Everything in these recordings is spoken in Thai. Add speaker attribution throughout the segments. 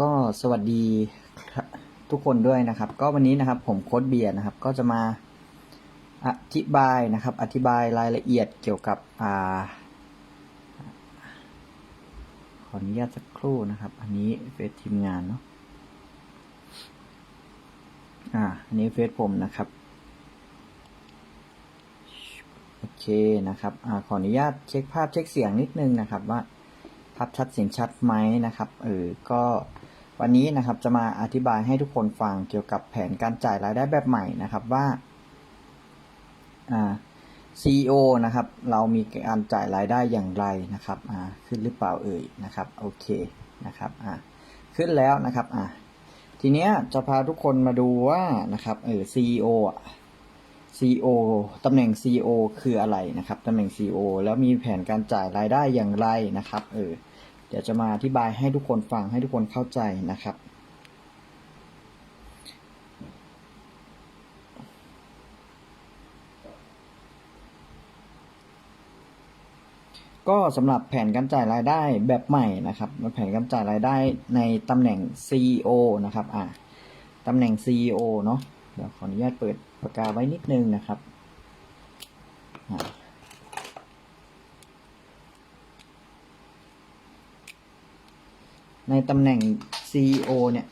Speaker 1: ก็สวัสดีทุกคนด้วยนะครับ ก็วันนี้นะครับผมโค้ดเบียร์นะครับ ก็จะมาอธิบายนะครับ อธิบายรายละเอียดเกี่ยวกับอ่าขออนุญาตสักครู่นะครับ อันนี้เฟซทีมงานเนาะอ่าอันนี้เฟซผมนะครับโอเคนะครับอ่าขออนุญาตเช็คภาพเช็คเสียงนิดนึงนะครับ ว่าภาพชัดเสียงชัดไหมนะครับเออก็ วันนี้นะครับจะมาอธิบายให้ทุกคนฟังเกี่ยวกับแผนการจ่ายรายได้แบบใหม่นะครับว่าอ่า CEO นะครับเรามีการจ่ายรายได้อย่างไรนะครับอ่าขึ้นหรือเปล่าเอ่ยนะครับโอเคนะครับอ่าขึ้นแล้วนะครับอ่าทีเนี้ยจะพาทุกคนมาดูว่านะครับเออ CEO อะ CEO ตำแหน่ง CEO คืออะไรนะครับตำแหน่ง CEO แล้วมีแผนการจ่ายรายได้อย่างไรนะครับเออ ดี๋ยวจะมาอธิบายให้ทุกคนฟังให้ทุกคนเข้าใจนะครับ ก็สำหรับแผนการจ่ายรายได้แบบใหม่นะครับแผนการจ่ายรายได้ในตำแหน่ง CEO นะครับอ่าตำแหน่ง CEO เนาะเดี๋ยวขออนุญาตเปิดปากกาไว้นิดนึงนะครับอ่า ในตำแหน่ง CEO เนี่ย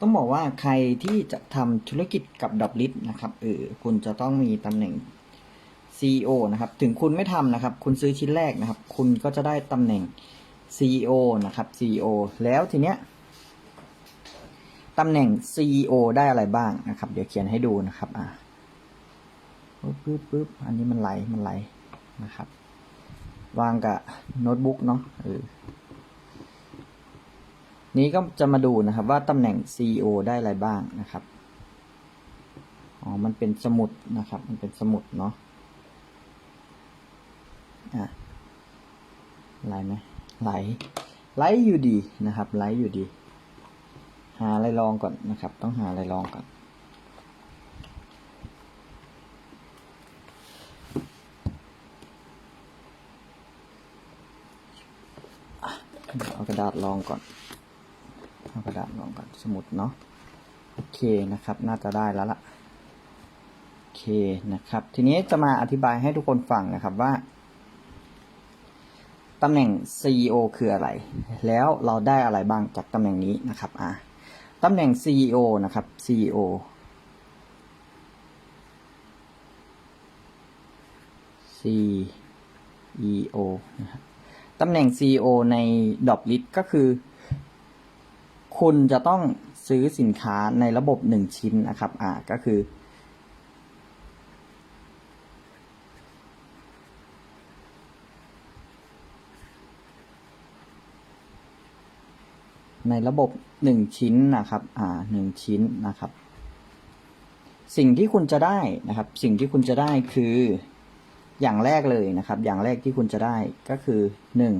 Speaker 1: ต้องบอกว่าใครที่จะทำธุรกิจกับดับลิทนะครับเออคุณจะต้องมีตำแหน่ง CEO นะครับ ถึงคุณไม่ทำนะครับ คุณซื้อชิ้นแรกนะครับ คุณก็จะได้ตำแหน่ง CEO นะครับ CEO แล้วทีเนี้ยตำแหน่ง CEO ได้อะไรบ้างนะครับ เดี๋ยวเขียนให้ดูนะครับอ่า ปึ๊บปึ๊บปึ๊บอันนี้มันไหลมันไหลนะครับ วางกับโน้ตบุ๊กเนาะเออนี้ก็จะมาดูนะครับ ว่าตำแหน่ง CEO ได้อะไรบ้างนะครับอ๋อมันเป็นสมุดนะครับ มันเป็นสมุดเนาะอะไหลไหมไหลไหลอยู่ดีนะครับไหลอยู่ดี หาอะไรลองก่อนนะครับ ต้องหาอะไรลองก่อน เอากระดาษรองก่อน เอากระดาษรองก่อน สมุดเนาะ โอเคนะครับ น่าจะได้แล้วล่ะโอเคนะครับ ทีนี้จะมาอธิบายให้ทุกคนฟังนะครับว่าตำแหน่ง CEO คืออะไร แล้วเราได้อะไรบ้างจากตำแหน่งนี้นะครับ อ่าตำแหน่ง CEO นะครับ CEO CEO นะครับ ตำแหน่ง CEO ในดอ p ลิ t ก็คือ คุณจะต้องซื้อสินค้าในระบบหนึ่งชิ้นนะครับ อ่า ก็คือ ในระบบหนึ่งชิ้นนะครับ อ่าหนึ่งชิ้นนะครับ สิ่งที่คุณจะได้นะครับ สิ่งที่คุณจะได้คือ อย่างแรกเลยนะครับ อย่างแรกที่คุณจะได้ก็คือหนึ่ง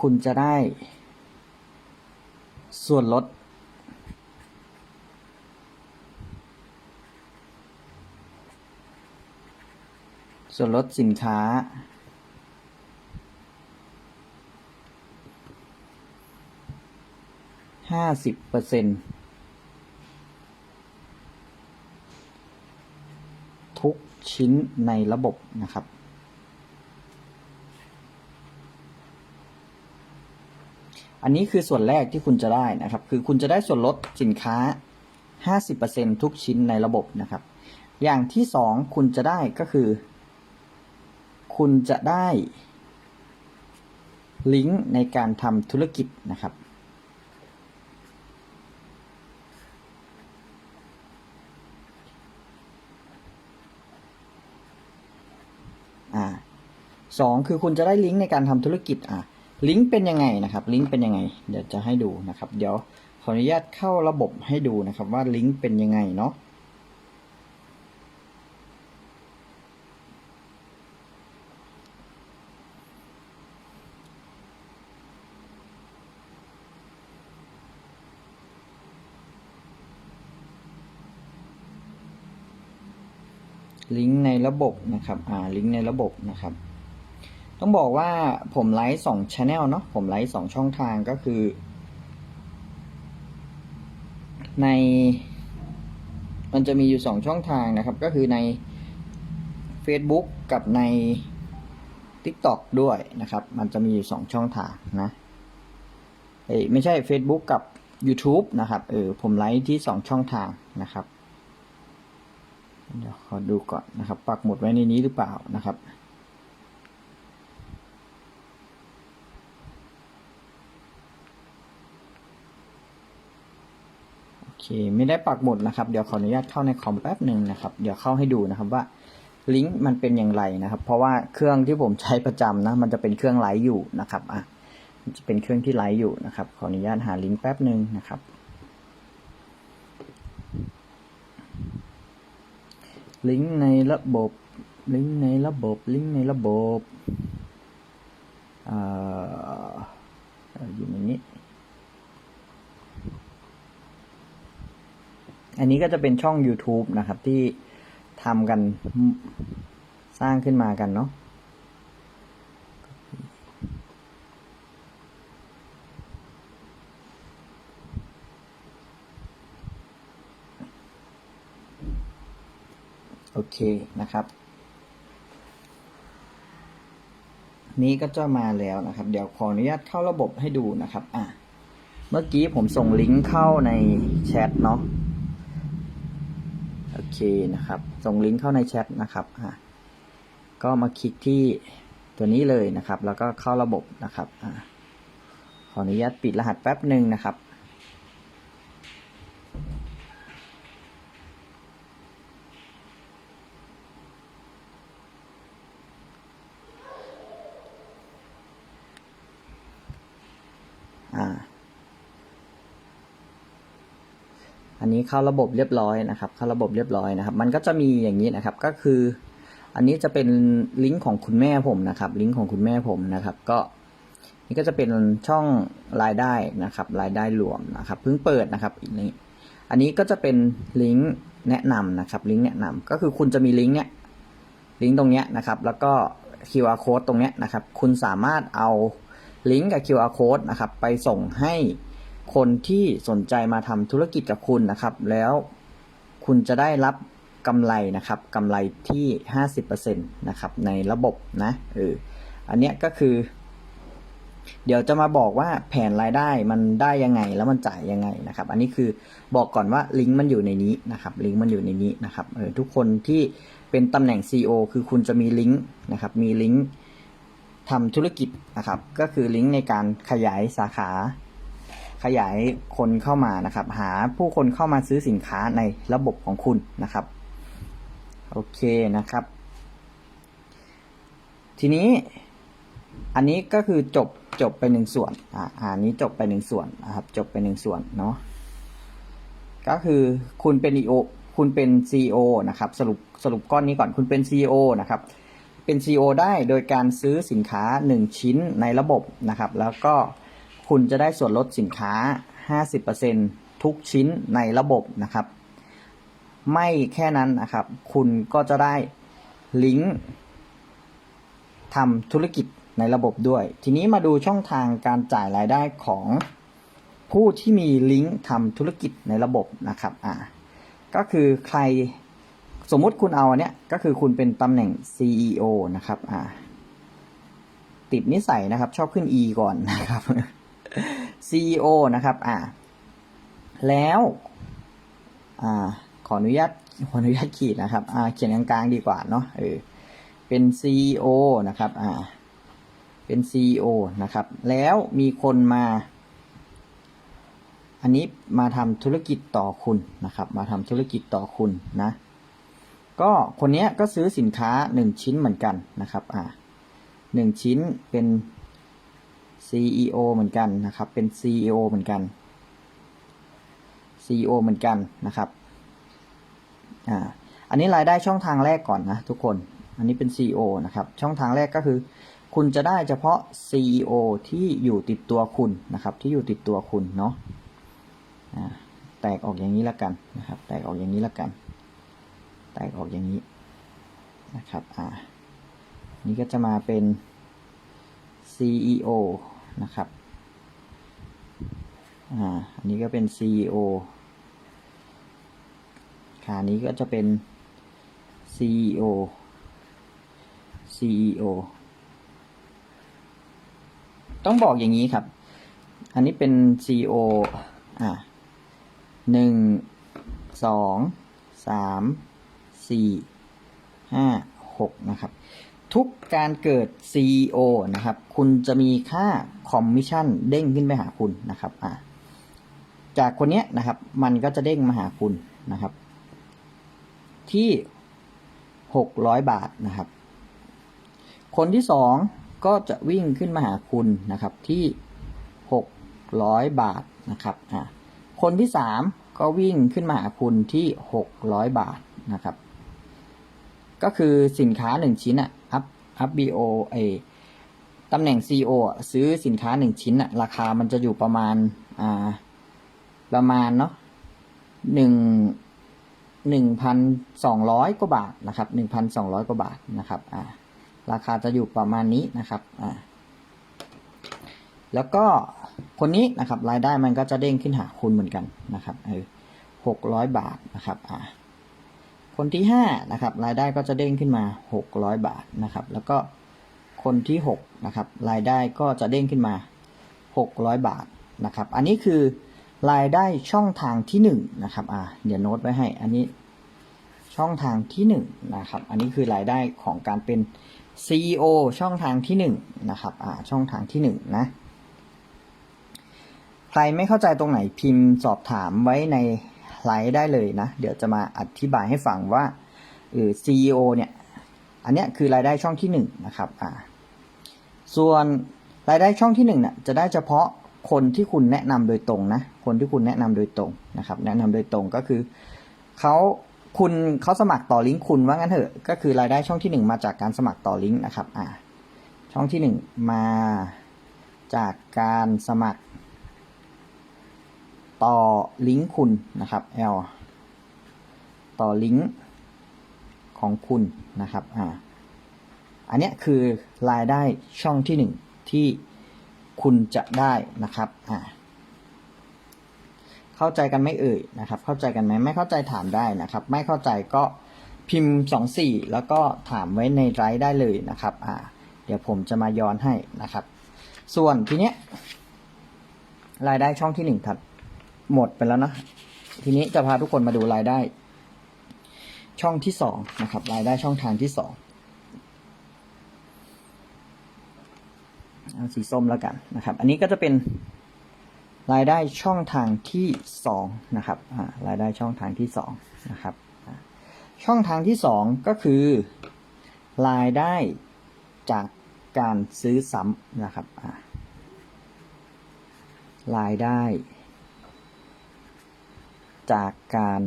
Speaker 1: คุณจะได้ ส่วนลด ส่วนลดสินค้า ห้าสิบเปอร์เซ็นทุก ชิ้นในระบบนะครับ อันนี้คือส่วนแรกที่คุณจะได้นะครับ คือคุณจะได้ส่วนลดสินค้า 50%ทุกชิ้นในระบบนะครับ อย่างที่สองคุณจะได้ก็คือ คุณจะได้ลิงก์ในการทำธุรกิจนะครับ อ่าสองคือคุณจะได้ลิงก์ในการทำธุรกิจอะลิงก์เป็นยังไงนะครับลิงก์เป็นยังไง เดี๋ยวจะให้ดูนะครับ เดี๋ยวขออนุญาตเข้าระบบให้ดูนะครับว่าลิงก์เป็นยังไงเนาะ ระบบนะครับอ่าลิงก์ในระบบนะครับ ต้องบอกว่าผมไลฟ์สองช anel เนาะผมไลฟ์สองช่องทางก็คือ ใน มันจะมีอยู่สองช่องทางนะครับ ก็คือใน Facebook กับใน TikTok ด้วยนะครับ มันจะมีอยู่สองช่องทางนะเอ้ไม่ใช่ Facebook กับ YouTube นะครับเออผมไลฟ์ที่สองช่องทางนะครับ เดี๋ยวขอดูก่อนนะครับ ปักหมุดไว้ในนี้หรือเปล่านะครับ โอเค ไม่ได้ปักหมุดนะครับ เดี๋ยวขออนุญาตเข้าในคอมแป๊บหนึ่งนะครับ เดี๋ยวเข้าให้ดูนะครับว่าลิงก์มันเป็นอย่างไรนะครับ เพราะว่าเครื่องที่ผมใช้ประจำนะ มันจะเป็นเครื่องไลฟ์อยู่นะครับ อะมันจะเป็นเครื่องที่ไลฟ์อยู่นะครับ ขออนุญาตหาลิงก์แป๊บหนึ่งนะครับ ลิงก์ในระบบ ลิงก์ในระบบ ลิงก์ในระบบเอ่อเอ่ออยู่ในนี้ อันนี้ก็จะเป็นช่อง YouTube นะครับที่ทำกันสร้างขึ้นมากันเนาะ โอเคนะครับ นี้ก็จะมาแล้วนะครับ เดี๋ยวขออนุญาตเข้าระบบให้ดูนะครับอะเมื่อกี้ผมส่งลิงก์เข้าในแชทเนาะโอเคนะครับ ส่งลิงก์เข้าในแชทนะครับอะก็มาคลิกที่ตัวนี้เลยนะครับ แล้วก็เข้าระบบนะครับอะขออนุญาตปิดรหัสแป๊บหนึ่งนะครับ อันนี้เข้าระบบเรียบร้อยนะครับ เข้าระบบเรียบร้อยนะครับ มันก็จะมีอย่างนี้นะครับ ก็คือ อันนี้จะเป็นลิงก์ของคุณแม่ผมนะครับ ลิงก์ของคุณแม่ผมนะครับ ก็นี่ก็จะเป็นช่องรายได้นะครับ รายได้รวมนะครับ เพิ่งเปิดนะครับอีกนี้ อันนี้ก็จะเป็นลิงก์แนะนำนะครับ ลิงก์แนะนำก็คือคุณจะมีลิงก์เนี้ย ลิงก์ตรงเนี้ยนะครับ แล้วก็ QR code ตรงเนี้ยนะครับ คุณสามารถเอาลิงก์กับ QR code นะครับ ไปส่งให้ คนที่สนใจมาทำธุรกิจกับคุณนะครับ แล้วคุณจะได้รับกำไรนะครับกำไรที่ 50%นะครับในระบบนะเอออันเนี้ยก็คือ เดี๋ยวจะมาบอกว่าแผนรายได้มันได้ยังไงแล้วมันจ่ายยังไงนะครับ อันนี้คือบอกก่อนว่าลิงก์มันอยู่ในนี้นะครับลิงก์มันอยู่ในนี้นะครับเออทุกคนที่เป็นตำแหน่ง CEO คือคุณจะมีลิงก์นะครับมีลิงก์ทำธุรกิจนะครับ ก็คือลิงก์ในการขยายสาขา ขยายคนเข้ามานะครับ หาผู้คนเข้ามาซื้อสินค้าในระบบของคุณนะครับ โอเคนะครับ ทีนี้อันนี้ก็คือจบจบไปหนึ่งส่วนอ่าอันนี้จบไปหนึ่งส่วนนะครับ จบไปหนึ่งส่วนเนาะก็คือคุณเป็น EO คุณเป็น CEO นะครับ สรุปสรุปก้อนนี้ก่อนคุณเป็น CEO นะครับ เป็น CEO ได้โดยการซื้อสินค้า 1 ชิ้นในระบบนะครับ แล้วก็ คุณจะได้ส่วนลดสินค้า 50%ทุกชิ้นในระบบนะครับ ไม่แค่นั้นนะครับ คุณก็จะได้ลิงก์ทำธุรกิจในระบบด้วย ทีนี้มาดูช่องทางการจ่ายรายได้ของผู้ที่มีลิงก์ทำธุรกิจในระบบนะครับอ่าก็คือใครสมมุติคุณเอาอันเนี้ยก็คือคุณเป็นตำแหน่ง CEO นะครับอ่าติดนิสัยนะครับ ชอบขึ้น E ก่อนนะครับ CEO นะครับ อ่า แล้วอ่าขออนุญาตขออนุญาตขีดนะครับ อ่า เขียนกลางๆดีกว่าเนาะเออเป็น CEO นะครับ อ่า เป็น CEO นะครับ แล้วมีคนมา อันนี้มาทำธุรกิจต่อคุณนะครับ มาทำธุรกิจต่อคุณนะ ก็คนเนี้ยก็ซื้อสินค้าหนึ่งชิ้นเหมือนกันนะครับ อ่าหนึ่งชิ้นเป็น CEO เหมือนกันนะครับ เป็น CEO เหมือนกัน CEO เหมือนกันนะครับ อ่า อันนี้รายได้ช่องทางแรกก่อนนะทุกคน อันนี้เป็น CEO นะครับ ช่องทางแรกก็คือ คุณจะได้เฉพาะ CEO ที่อยู่ติดตัวคุณนะครับ ที่อยู่ติดตัวคุณเนาะอ่าแตกออกอย่างนี้ล้วกันนะครับ แตกออกอย่างนี้ล้วกัน แตกออกอย่างนี้นะครับ อ่า นี่ก็จะมาเป็น CEO นะครับ อ่า อันนี้ก็เป็น CEO ขานี้ก็จะเป็น CEO CEO ต้องบอกอย่างนี้ครับ อันนี้เป็น CEO อ่าหนึ่ง สอง สาม สี่ ห้า หกนะครับ ทุกการเกิด CEO นะครับ คุณจะมีค่าคอมมิชชั่นเด้งขึ้นไปหาคุณนะครับอ่าจากคนเนี้ยนะครับ มันก็จะเด้งมาหาคุณนะครับ ที่หกร้อยบาทนะครับ คนที่สองก็จะวิ่งขึ้นมาหาคุณนะครับที่หกร้อยบาทนะครับอ่าคนที่สามก็วิ่งขึ้นมาหาคุณที่หกร้อยบาทนะครับ ก็คือสินค้าหนึ่งชิ้นอะ อัพบีโอเอตำแหน่ง CEO อซื้อสินค้าหนึ่งชิ้นอะราคามันจะอยู่ประมาณอ่าประมาณเนาะหนึ่งหนึ่งพันสองร้อยกว่าบาทนะครับหนึ่งพันสองร้อยกว่าบาทนะครับอ่าราคาจะอยู่ประมาณนี้นะครับอ่าแล้วก็คนนี้นะครับรายได้มันก็จะเด้งขึ้นหาคุณเหมือนกันนะครับเออหกร้อยบาทนะครับอ่า คนที่ห้านะครับรายได้ก็จะเด้งขึ้นมาหกร้อยบาทนะครับ แล้วก็คนที่หกนะครับรายได้ก็จะเด้งขึ้นมาหกร้อยบาทนะครับ อันนี้คือรายได้ช่องทางที่หนึ่งนะครับอ่าเดี๋ยวโน้ตไว้ให้ อันนี้ช่องทางที่หนึ่งนะครับ อันนี้คือรายได้ของการเป็น CEO ช่องทางที่หนึ่งนะครับอ่าช่องทางที่หนึ่งนะใครไม่เข้าใจตรงไหนพิมพ์สอบถามไว้ใน ไลน์ได้เลยนะ เดี๋ยวจะมาอธิบายให้ฟังว่าเออ CEO เนี่ย อันเนี้ยคือรายได้ช่องที่หนึ่งนะครับอ่าส่วนรายได้ช่องที่หนึ่งเนี่ยจะได้เฉพาะคนที่คุณแนะนำโดยตรงนะ คนที่คุณแนะนำโดยตรงนะครับ แนะนำโดยตรงก็คือเขาคุณเขาสมัครต่อลิงก์คุณว่างั้นเถอะ ก็คือรายได้ช่องที่หนึ่งมาจากการสมัครต่อลิงก์นะครับ อ่า ช่องที่หนึ่งมาจากการสมัคร ต่อลิงก์คุณนะครับ L ต่อลิงก์ของคุณนะครับอ่าอันนี้คือรายได้ช่องที่หนึ่งที่คุณจะได้นะครับอ่าเข้าใจกันไหม่เอ่ยนะครับ เข้าใจกันไหมไม่เข้าใจถามได้นะครับ ไม่เข้าใจก็พิมพ์สองสี่แล้วก็ถามไว้ในไลฟ์ได้เลยนะครับอ่าเดี๋ยวผมจะมาย้อนให้นะครับ ส่วนทีเนี้ยรายได้ช่องที่หนึ่งครับ หมดไปแล้วนะ ทีนี้จะพาทุกคนมาดูรายได้ ช่องที่สองนะครับ รายได้ช่องทางที่สองเอาสีส้มแล้วกันนะครับ อันนี้ก็จะเป็นรายได้ช่องทางที่สองนะครับอ่ารายได้ช่องทางที่สองนะครับช่องทางที่สองก็คือรายได้จากการซื้อซ้ำนะครับอ่ารายได้ จากการ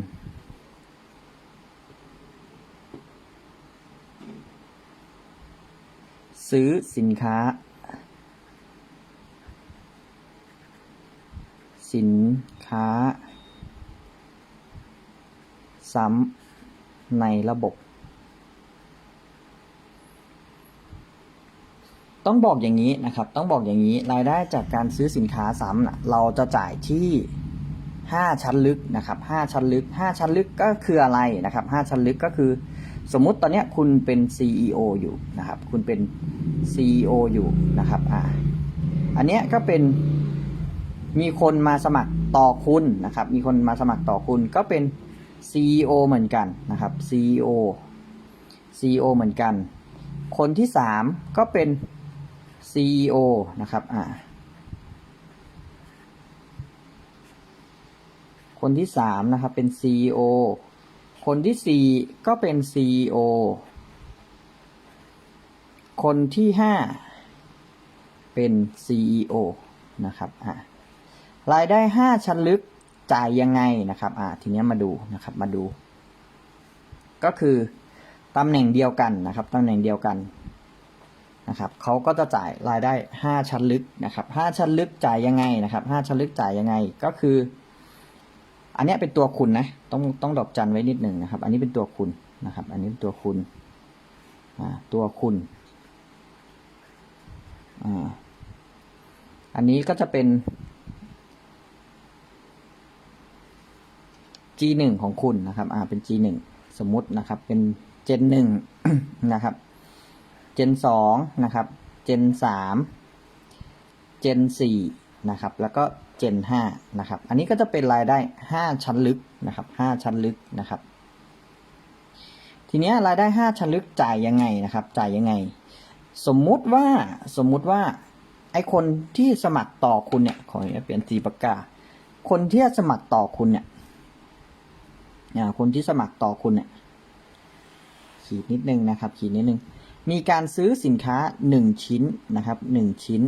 Speaker 1: ซื้อสินค้า สินค้า ซ้ำในระบบ ต้องบอกอย่างนี้นะครับ ต้องบอกอย่างนี้ รายได้จากการซื้อสินค้าซ้ำนะเราจะจ่ายที่ 5 ชั้นลึกนะครับ5ชั้นลึก 5 ชั้นลึกก็คืออะไรนะครับ5ชั้นลึกก็คือ สมมุติตอนนี้คุณเป็น CEO อยู่นะครับ คุณเป็น CEO อยู่นะครับอ่าอันเนี้ยก็เป็นมีคนมาสมัครต่อคุณนะครับ มีคนมาสมัครต่อคุณก็เป็น CEO เหมือนกันนะครับ CEO CEO เหมือนกัน คนที่สามก็เป็น CEO นะครับอ่า คนที่สามนะครับเป็น CEO คนที่สี่ก็เป็น CEO คนที่ห้าเป็น CEO นะครับอ่ารายได้ห้าชั้นลึกจ่ายยังไงนะครับอ่าทีนี้มาดูนะครับมาดู ก็คือตำแหน่งเดียวกันนะครับตำแหน่งเดียวกันนะครับเขาก็จะจ่ายรายได้ห้าชั้นลึกนะครับห้าชั้นลึกจ่ายยังไงนะครับห้าชั้นลึกจ่ายยังไงก็คือ อันนี้เป็นตัวคุณนะ ต้องต้องดอกจันไว้นิดหนึ่งนะครับ อันนี้เป็นตัวคุณนะครับ อันนี้เป็นตัวคุณอ่าตัวคุณอ่าอันนี้ก็จะเป็น G1 ของคุณนะครับ อ่า เป็น G1 สมมตินะครับ เป็น Gen 1นะครับ Gen 2นะครับ Gen 3 Gen 4 นะครับ แล้วก็ Gen 5นะครับ อันนี้ก็จะเป็นรายได้ 5 ชั้นลึกนะครับ 5 ชั้นลึกนะครับ ทีเนี้ยรายได้ 5 ชั้นลึกจ่ายยังไงนะครับ จ่ายยังไง สมมุติว่าสมมุติว่าไอคนที่สมัครต่อคุณเนี่ยขอเปลี่ยนสีปากกา คนที่สมัครต่อคุณเนี่ยอ่าคนที่สมัครต่อคุณเนี่ยขีดนิดนึงนะครับ ขีดนิดนึง มีการซื้อสินค้าหนึ่งชิ้นนะครับหนึ่งชิ้น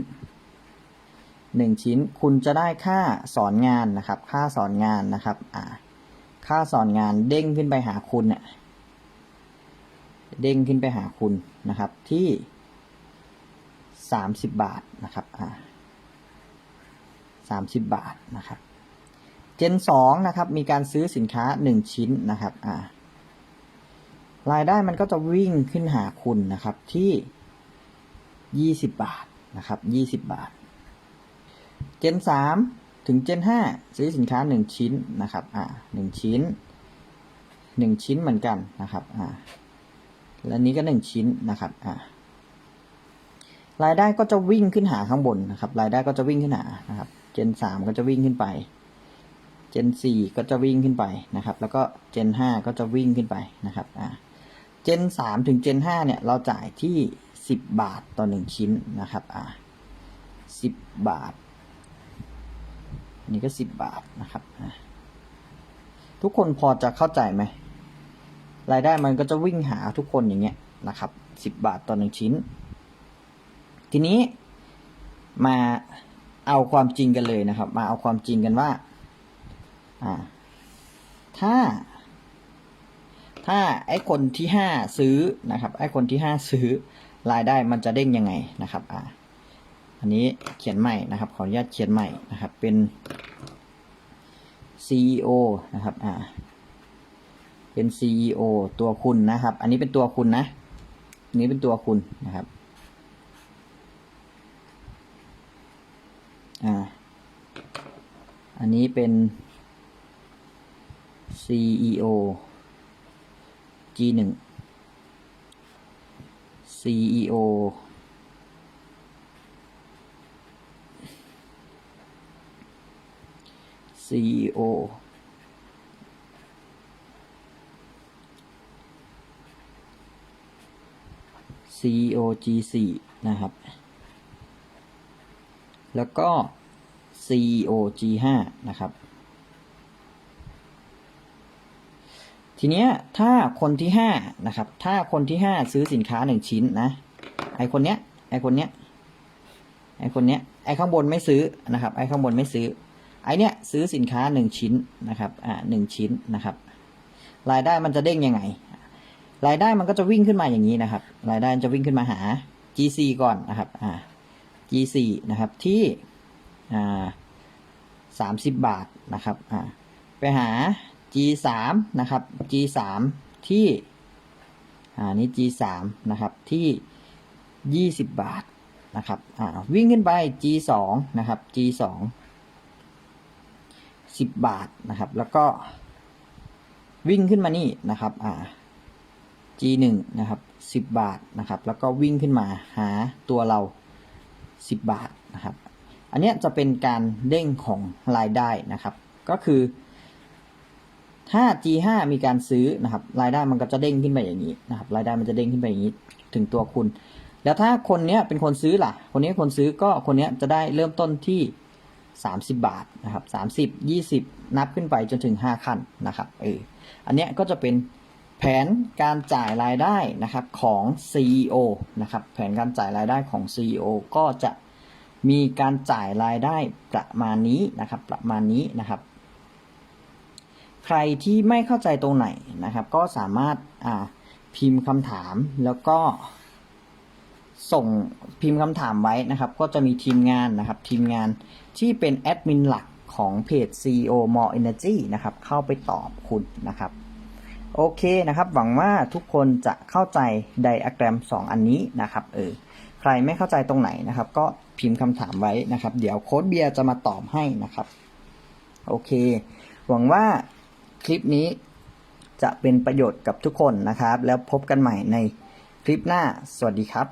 Speaker 1: หนึ่งชิ้น คุณจะได้ค่าสอนงานนะครับ ค่าสอนงานนะครับอ่าค่าสอนงานเด้งขึ้นไปหาคุณเนี่ยเด้งขึ้นไปหาคุณนะครับที่สามสิบบาทนะครับอ่าสามสิบบาทนะครับเจนสองนะครับมีการซื้อสินค้าหนึ่งชิ้นนะครับอ่ารายได้มันก็จะวิ่งขึ้นหาคุณนะครับที่ยี่สิบบาทนะครับยี่สิบบาท เจนสามถึงเจนห้าซื้อสินค้าหนึ่งชิ้นนะครับ อ่าหนึ่งชิ้นหนึ่งชิ้นเหมือนกันนะครับ อ่าและนี้ก็หนึ่งชิ้นนะครับ อ่ารายได้ก็จะวิ่งขึ้นหาข้างบนนะครับ รายได้ก็จะวิ่งขึ้นหานะครับ เจนสามก็จะวิ่งขึ้นไป เจนสี่ก็จะวิ่งขึ้นไปนะครับ แล้วก็เจนห้าก็จะวิ่งขึ้นไปนะครับ อ่า เจนสามถึงเจนห้าเนี่ยเราจ่ายที่สิบบาทต่อหนึ่งชิ้นนะครับ อ่าสิบบาท นี่ก็สิบบาทนะครับ ทุกคนพอจะเข้าใจไหม รายได้มันก็จะวิ่งหาทุกคนอย่างเงี้ยนะครับสิบบาทต่อหนึ่งชิ้น ทีนี้มาเอาความจริงกันเลยนะครับ มาเอาความจริงกันว่า อ่า ถ้า ถ้าไอ้คนที่ห้าซื้อนะครับ ไอ้คนที่ห้าซื้อรายได้มันจะเด้งยังไงนะครับ อ่า อันนี้เขียนใหม่นะครับ ขออนุญาตเขียนใหม่นะครับ เป็น CEO นะครับ อ่า เป็น CEO ตัวคุณนะครับ อันนี้เป็นตัวคุณนะ อันนี้เป็นตัวคุณนะครับ อ่า อันนี้เป็น CEO G1 CEO CEO CEO G4 นะครับ แล้วก็ CEO G5 นะครับ ทีเนี้ยถ้าคนที่ห้านะครับ ถ้าคนที่ห้าซื้อสินค้าหนึ่งชิ้นนะ ไอคนเนี้ย ไอคนเนี้ย ไอคนเนี้ย ไอข้างบนไม่ซื้อนะครับ ไอข้างบนไม่ซื้อ ไอเนี้ยซื้อสินค้าหนึ่งชิ้นนะครับอ่าหนึ่งชิ้นนะครับ รายได้มันจะเด้งยังไง รายได้มันก็จะวิ่งขึ้นมาอย่างนี้นะครับ รายได้มันจะวิ่งขึ้นมาหา GC ก่อนนะครับอ่า G4 นะครับที่อ่าสามสิบบาทนะครับอ่าไปหา G3 นะครับ G3 ที่อ่านี่ G3 นะครับที่ยี่สิบบาทนะครับอ่าวิ่งขึ้นไป G2 นะครับ G2 สิบบาทนะครับ แล้วก็วิ่งขึ้นมานี่นะครับอ่า G1 นะครับสิบบาทนะครับ แล้วก็วิ่งขึ้นมาหาตัวเราสิบบาทนะครับ อันเนี้ยจะเป็นการเด้งของรายได้นะครับ ก็คือถ้า G5 มีการซื้อนะครับ รายได้มันก็จะเด้งขึ้นไปอย่างนี้นะครับ รายได้มันจะเด้งขึ้นไปอย่างนี้ถึงตัวคุณ แล้วถ้าคนเนี้ยเป็นคนซื้อล่ะ คนนี้คนซื้อก็คนเนี้ยจะได้เริ่มต้นที่ 30 บาทนะครับ 30 20 นับขึ้นไปจนถึง 5 ขั้นนะครับเอออันเนี้ยก็จะเป็นแผนการจ่ายรายได้นะครับของ CEO นะครับแผนการจ่ายรายได้ของ CEO ก็จะมีการจ่ายรายได้ประมาณนี้นะครับประมาณนี้นะครับ ใครที่ไม่เข้าใจตรงไหนนะครับ ก็สามารถอ่าพิมพ์คำถามแล้วก็ ส่งพิมพ์คำถามไว้นะครับ ก็จะมีทีมงานนะครับทีมงานที่เป็นแอดมินหลักของเพจ CEO More Energy นะครับ เข้าไปตอบคุณนะครับ โอเคนะครับ หวังว่าทุกคนจะเข้าใจไดอะแกรม 2 อันนี้นะครับเออใครไม่เข้าใจตรงไหนนะครับ ก็พิมพ์คำถามไว้นะครับ เดี๋ยวโค้ดเบียร์จะมาตอบให้นะครับ โอเค หวังว่าคลิปนี้จะเป็นประโยชน์กับทุกคนนะครับ แล้วพบกันใหม่ในคลิปหน้า สวัสดีครับ